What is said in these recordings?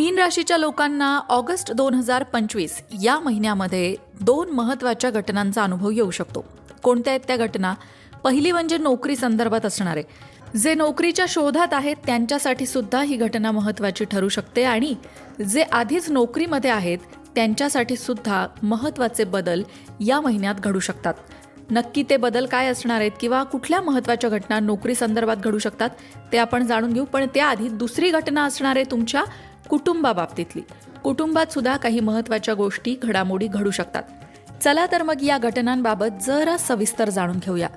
मीन राशीच्या लोकांना ऑगस्ट दोन हजार पंचवीस या महिन्यामध्ये दोन महत्त्वाच्या घटनांचा अनुभव येऊ शकतो. कोणत्या आहेत त्या घटना? पहिली म्हणजे नोकरी संदर्भात असणार. आहे जे नोकरीच्या शोधात आहेत त्यांच्यासाठी सुद्धा ही घटना महत्त्वाची ठरू शकते आणि जे आधीच नोकरीमध्ये आहेत त्यांच्यासाठी सुद्धा महत्त्वाचे बदल या महिन्यात घडू शकतात. नक्की ते बदल काय असणार आहेत किंवा कुठल्या महत्त्वाच्या घटना नोकरी संदर्भात घडू शकतात ते आपण जाणून घेऊ. पण त्याआधी दुसरी घटना असणार आहे तुमच्या कुटुंबाबाबतीतली. कुटुंबात सुद्धा काही महत्त्वाच्या गोष्टी घडामोडी घडू शकतात. चला तर मग या घटनांबाबत जरा सविस्तर जाणून घेऊया.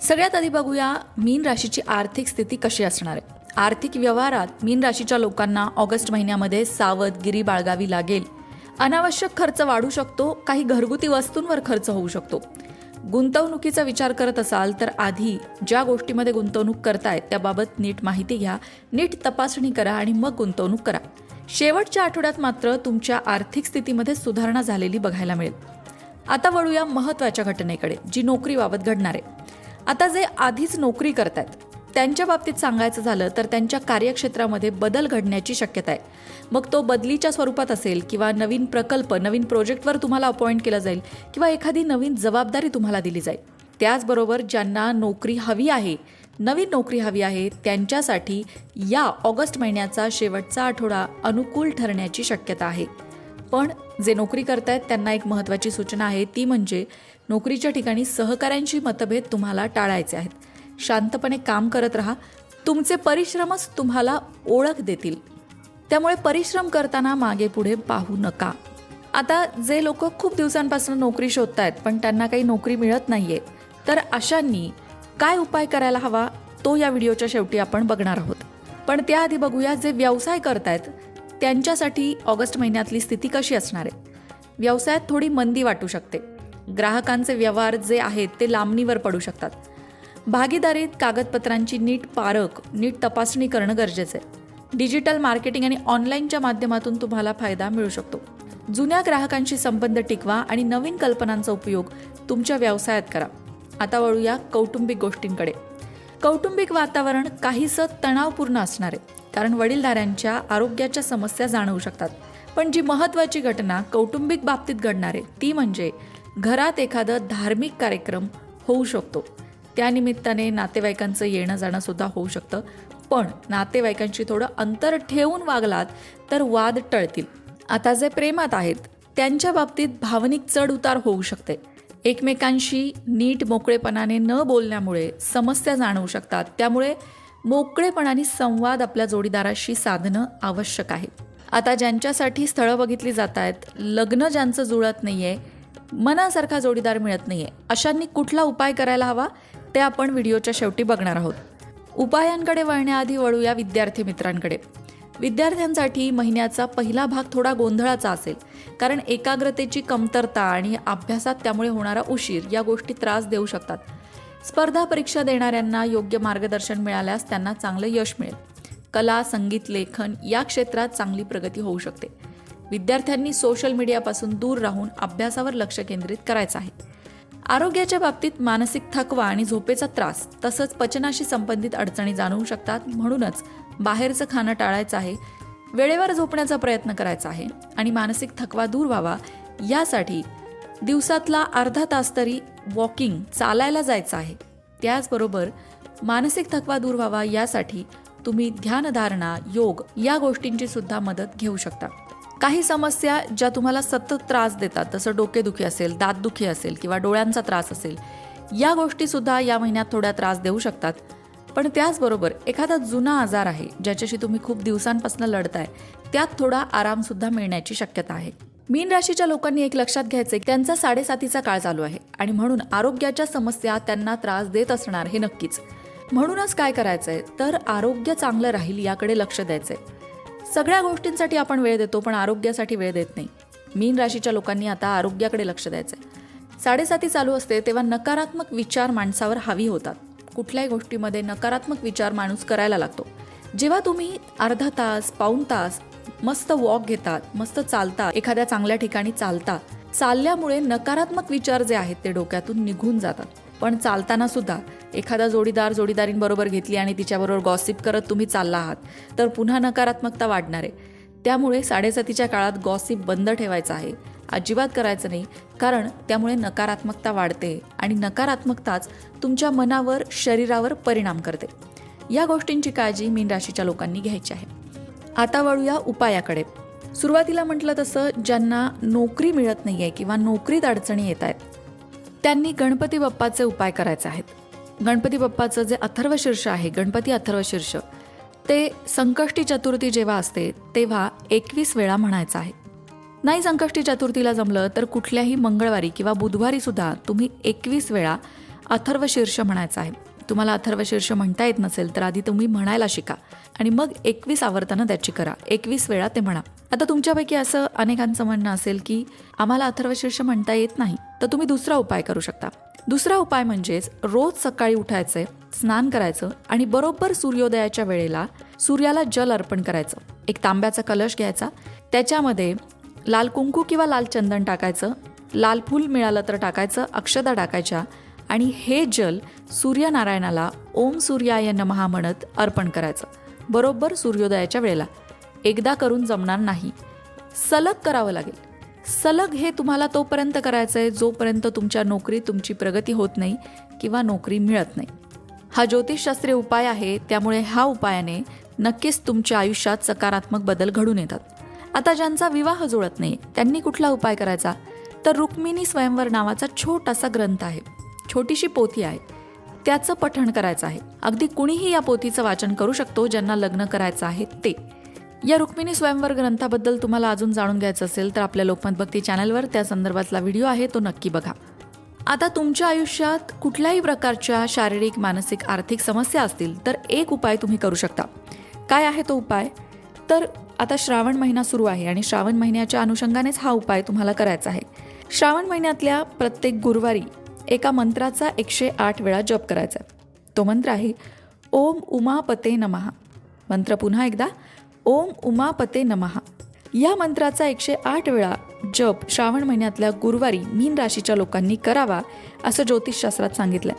सगळ्यात आधी बघूया मीन राशीची आर्थिक स्थिती कशी असणार आहे. आर्थिक व्यवहारात मीन राशीच्या लोकांना ऑगस्ट महिन्यामध्ये सावधगिरी बाळगावी लागेल. अनावश्यक खर्च वाढू शकतो काही घरगुती वस्तूंवर खर्च होऊ शकतो. गुंतवणुकीचा विचार करत असाल तर आधी ज्या गोष्टीमध्ये गुंतवणूक करताय त्याबाबत नीट माहिती घ्या नीट तपासणी करा आणि मग गुंतवणूक करा. शेवटच्या आठवड्यात मात्र तुमच्या आर्थिक स्थितीमध्ये सुधारणा झालेली बघायला मिळेल. आता वळूया महत्त्वाच्या घटनेकडे जी नोकरीबाबत घडणार आहे. आता जे आधीच नोकरी करतायत त्यांच्या बाबतीत सांगायचं झालं तर त्यांच्या कार्यक्षेत्रामध्ये बदल घडण्याची शक्यता आहे. मग तो बदलीच्या स्वरूपात असेल किंवा नवीन प्रकल्प नवीन प्रोजेक्टवर तुम्हाला अपॉइंट केलं जाईल किंवा एखादी नवीन जबाबदारी तुम्हाला दिली जाईल. त्याचबरोबर ज्यांना नोकरी हवी आहे नवीन नोकरी हवी आहे त्यांच्यासाठी या ऑगस्ट महिन्याचा शेवटचा आठवडा अनुकूल ठरण्याची शक्यता आहे. पण जे नोकरी करतायत त्यांना एक महत्त्वाची सूचना आहे ती म्हणजे नोकरीच्या ठिकाणी सहकाऱ्यांशी मतभेद तुम्हाला टाळायचे आहेत. शांतपणे काम करत राहा तुमचे परिश्रमच तुम्हाला ओळख देतील. त्यामुळे परिश्रम करताना मागे पुढे पाहू नका. आता जे लोक खूप दिवसांपासून नोकरी शोधत आहेत पण त्यांना काही नोकरी मिळत नाही आहे तर अशांनी काय उपाय करायला हवा तो या व्हिडिओच्या शेवटी आपण बघणार आहोत. पण त्याआधी बघूया जे व्यवसाय करतायत त्यांच्यासाठी ऑगस्ट महिन्यातली स्थिती कशी असणार आहे. व्यवसायात थोडी मंदी वाटू शकते. ग्राहकांचे व्यवहार जे आहेत ते लांबणीवर पडू शकतात. भागीदारीत कागदपत्रांची नीट पारख नीट तपासणी करणं गरजेचं आहे. डिजिटल मार्केटिंग आणि ऑनलाईनच्या माध्यमातून तुम्हाला फायदा मिळू शकतो. जुन्या ग्राहकांशी संबंध टिकवा आणि नवीन कल्पनांचा उपयोग तुमच्या व्यवसायात करा. आता वळूया कौटुंबिक गोष्टींकडे. कौटुंबिक वातावरण काहीसं तणावपूर्ण असणार आहे कारण वडीलधाऱ्यांच्या आरोग्याच्या समस्या जाणवू शकतात. पण जी महत्त्वाची घटना कौटुंबिक बाबतीत घडणार आहे ती म्हणजे घरात एखादं धार्मिक कार्यक्रम होऊ शकतो. त्यानिमित्ताने नातेवाईकांचं येणं जाणं सुद्धा होऊ शकतं. पण नातेवाईकांशी थोडं अंतर ठेवून वागलात तर वाद टळतील. आता जे प्रेमात आहेत त्यांच्या बाबतीत भावनिक चढ उतार होऊ शकते. एकमेकांशी नीट मोकळेपणाने न बोलण्यामुळे समस्या जाणवू शकतात. त्यामुळे मोकळेपणाने संवाद आपल्या जोडीदाराशी साधणं आवश्यक आहे. आता ज्यांच्यासाठी स्थळं बघितली जात आहेत लग्न ज्यांचं जुळत नाही आहे मनासारखा जोडीदार मिळत नाही आहे अशांनी कुठला उपाय करायला हवा? ते आपण व्हिडिओच्या शेवटी बघणार आहोत. उपायांकडे वळण्याआधी वळूया विद्यार्थी मित्रांकडे. विद्यार्थ्यांसाठी महिन्याचा पहिला भाग थोडा गोंधळाचा असेल. कारण एकाग्रतेची कमतरता आणि अभ्यासात त्यामुळे होणारा उशीर या गोष्टी त्रास देऊ शकतात. स्पर्धा परीक्षा देणाऱ्यांना योग्य मार्गदर्शन मिळाल्यास त्यांना चांगलं यश मिळेल. कला संगीत लेखन या क्षेत्रात चांगली प्रगती होऊ शकते. विद्यार्थ्यांनी सोशल मीडियापासून दूर राहून अभ्यासावर लक्ष केंद्रित करायचं आहे. आरोग्याच्या बाबतीत मानसिक थकवा आणि झोपेचा त्रास तसंच पचनाशी संबंधित अडचणी जाणवू शकतात म्हणूनच बाहेरचं खाणं टाळायचं आहे वेळेवर झोपण्याचा प्रयत्न करायचा आहे आणि मानसिक थकवा दूर व्हावा यासाठी दिवसातला अर्धा तास तरी वॉकिंग चालायला जायचं आहे. त्याचबरोबर मानसिक थकवा दूर व्हावा यासाठी तुम्ही ध्यानधारणा योग या गोष्टींची सुद्धा मदत घेऊ शकता. काही समस्या ज्या तुम्हाला सतत त्रास देतात जसं डोकेदुखी असेल दातदुखी असेल किंवा डोळ्यांचा त्रास असेल या गोष्टीसुद्धा या महिन्यात थोड्या त्रास देऊ शकतात. पण त्याचबरोबर एखादा जुना आजार आहे ज्याच्याशी तुम्ही खूप दिवसांपासून लढताय त्यात थोडा आरामसुद्धा मिळण्याची शक्यता आहे. मीन राशीच्या लोकांनी एक लक्षात घ्यायचे त्यांचा साडेसातीचा काळ चालू आहे आणि म्हणून आरोग्याच्या समस्या त्यांना त्रास देत असणार हे नक्कीच. म्हणूनच काय करायचंय? तर आरोग्य चांगलं राहील याकडे लक्ष द्यायचंय. सगळ्या गोष्टींसाठी आपण वेळ देतो पण आरोग्यासाठी वेळ देत नाही. मीन राशीच्या लोकांनी आता आरोग्याकडे लक्ष द्यायचंय. साडेसाती चालू असते तेव्हा नकारात्मक विचार माणसावर हावी होतात. कुठल्याही गोष्टीमध्ये नकारात्मक विचार माणूस करायला लागतो. जेव्हा तुम्ही अर्धा तास पाऊण तास मस्त वॉक घेतात मस्त चालता एखाद्या चांगल्या ठिकाणी चालता चालल्यामुळे नकारात्मक विचार जे आहेत ते डोक्यातून निघून जातात. पण चालताना सुद्धा एखादा जोडीदार जोडीदारींबरोबर घेतली आणि तिच्याबरोबर गॉसिप करत तुम्ही चालला आहात तर पुन्हा नकारात्मकता वाढणार. आहे त्यामुळे साडेसातीच्या काळात गॉसिप बंद ठेवायचं आहे. अजिबात करायचं नाही कारण त्यामुळे नकारात्मकता वाढते आणि नकारात्मकताच तुमच्या मनावर शरीरावर परिणाम करते. या गोष्टींची काळजी मीन राशीच्या लोकांनी घ्यायची आहे. आता वळूया उपायाकडे. सुरुवातीला म्हटलं तसं ज्यांना नोकरी मिळत नाही आहे किंवा नोकरीत अडचणी येत आहेत त्यांनी गणपती बाप्पाचे उपाय करायचे आहेत. गणपती बाप्पाचं जे अथर्वशीर्ष आहे गणपती अथर्वशीर्ष ते संकष्टी चतुर्थी जेव्हा असते तेव्हा एकवीस वेळा म्हणायचं आहे. नाही संकष्टी चतुर्थीला जमलं तर कुठल्याही मंगळवारी किंवा बुधवारी सुद्धा तुम्ही एकवीस वेळा अथर्वशीर्ष म्हणायचं आहे. तुम्हाला अथर्वशीर्ष म्हणता येत नसेल तर आधी तुम्ही म्हणायला शिका आणि मग एकवीस आवर्तनं त्याची करा. एकवीस वेळा ते म्हणा. आता तुमच्यापैकी असं अनेकांचं म्हणणं असेल की आम्हाला अथर्वशीर्ष म्हणता येत नाही तर तुम्ही दुसरा उपाय करू शकता. दुसरा उपाय म्हणजेच रोज सकाळी उठायचंय स्नान करायचं आणि बरोबर सूर्योदयाच्या वेळेला सूर्याला जल अर्पण करायचं. एक तांब्याचा कलश घ्यायचा. त्याच्यामध्ये लाल कुंकू किंवा लाल चंदन टाकायचं लाल फूल मिळालं तर टाकायचं अक्षता टाकायच्या आणि हे जल सूर्यनारायणाला ओम सूर्याय नमहा म्हणत अर्पण करायचं. बरोबर सूर्योदयाच्या वेळेला. एकदा करून जमणार नाही. सलग करावं लागेल. सलग हे तुम्हाला तोपर्यंत करायचं आहे जोपर्यंत तुमच्या नोकरीत तुमची प्रगती होत नाही किंवा नोकरी मिळत नाही. हा ज्योतिषशास्त्रीय उपाय आहे त्यामुळे हा उपायाने नक्कीच तुमच्या आयुष्यात सकारात्मक बदल घडून येतात. आता ज्यांचा विवाह जुळत नाही त्यांनी कुठला उपाय करायचा? तर रुक्मिणी स्वयंवर नावाचा छोटासा ग्रंथ आहे. छोटीशी पोथी आहे. त्याचं पठण करायचं आहे. अगदी कुणीही या पोथीचं वाचन करू शकतो ज्यांना लग्न करायचं आहे ते. या रुक्मिणी स्वयंवर ग्रंथाबद्दल तुम्हाला अजून जाणून घ्यायचं असेल तर आपल्या लोकमत भक्ती चॅनलवर त्या संदर्भातला व्हिडिओ आहे तो नक्की बघा. आता तुमच्या आयुष्यात कुठल्याही प्रकारच्या शारीरिक मानसिक आर्थिक समस्या असतील तर एक उपाय तुम्ही करू शकता. काय आहे तो उपाय? तर आता श्रावण महिना सुरू आहे आणि श्रावण महिन्याच्या अनुषंगानेच हा उपाय तुम्हाला करायचा आहे. श्रावण महिन्यातल्या प्रत्येक गुरुवारी एका मंत्राचा एकशे आठ वेळा जप करायचा. तो मंत्र आहे ओम उमापते नमहा मंत्र पुन्हा एकदा ओम उमापते नमहा या मंत्राचा एकशे आठ वेळा जप श्रावण महिन्यातल्या गुरुवारी मीन राशीच्या लोकांनी करावा असं ज्योतिषशास्त्रात सांगितलं.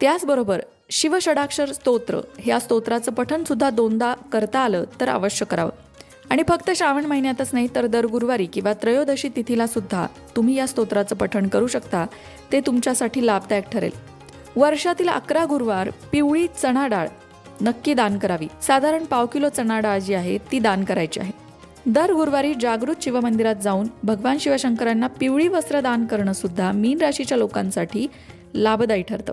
त्याचबरोबर शिवषडाक्षर स्तोत्र ह्या स्तोत्राचं पठनसुद्धा दोनदा करता आलं तर अवश्य करावं. आणि फक्त श्रावण महिन्यातच नाही तर दर गुरुवारी किंवा त्रयोदशी तिथीला सुद्धा तुम्ही या स्तोत्राचं पठण करू शकता. ते तुमच्यासाठी लाभदायक ठरेल. वर्षातील अकरा गुरुवार पिवळी चणा डाळ नक्की दान करावी. साधारण पाव किलो चणा डाळ जी आहे ती दान करायची आहे. दर गुरुवारी जागृत शिवमंदिरात जाऊन भगवान शिवशंकरांना पिवळी वस्त्र दान करणं सुद्धा मीन राशीच्या लोकांसाठी लाभदायी ठरतं.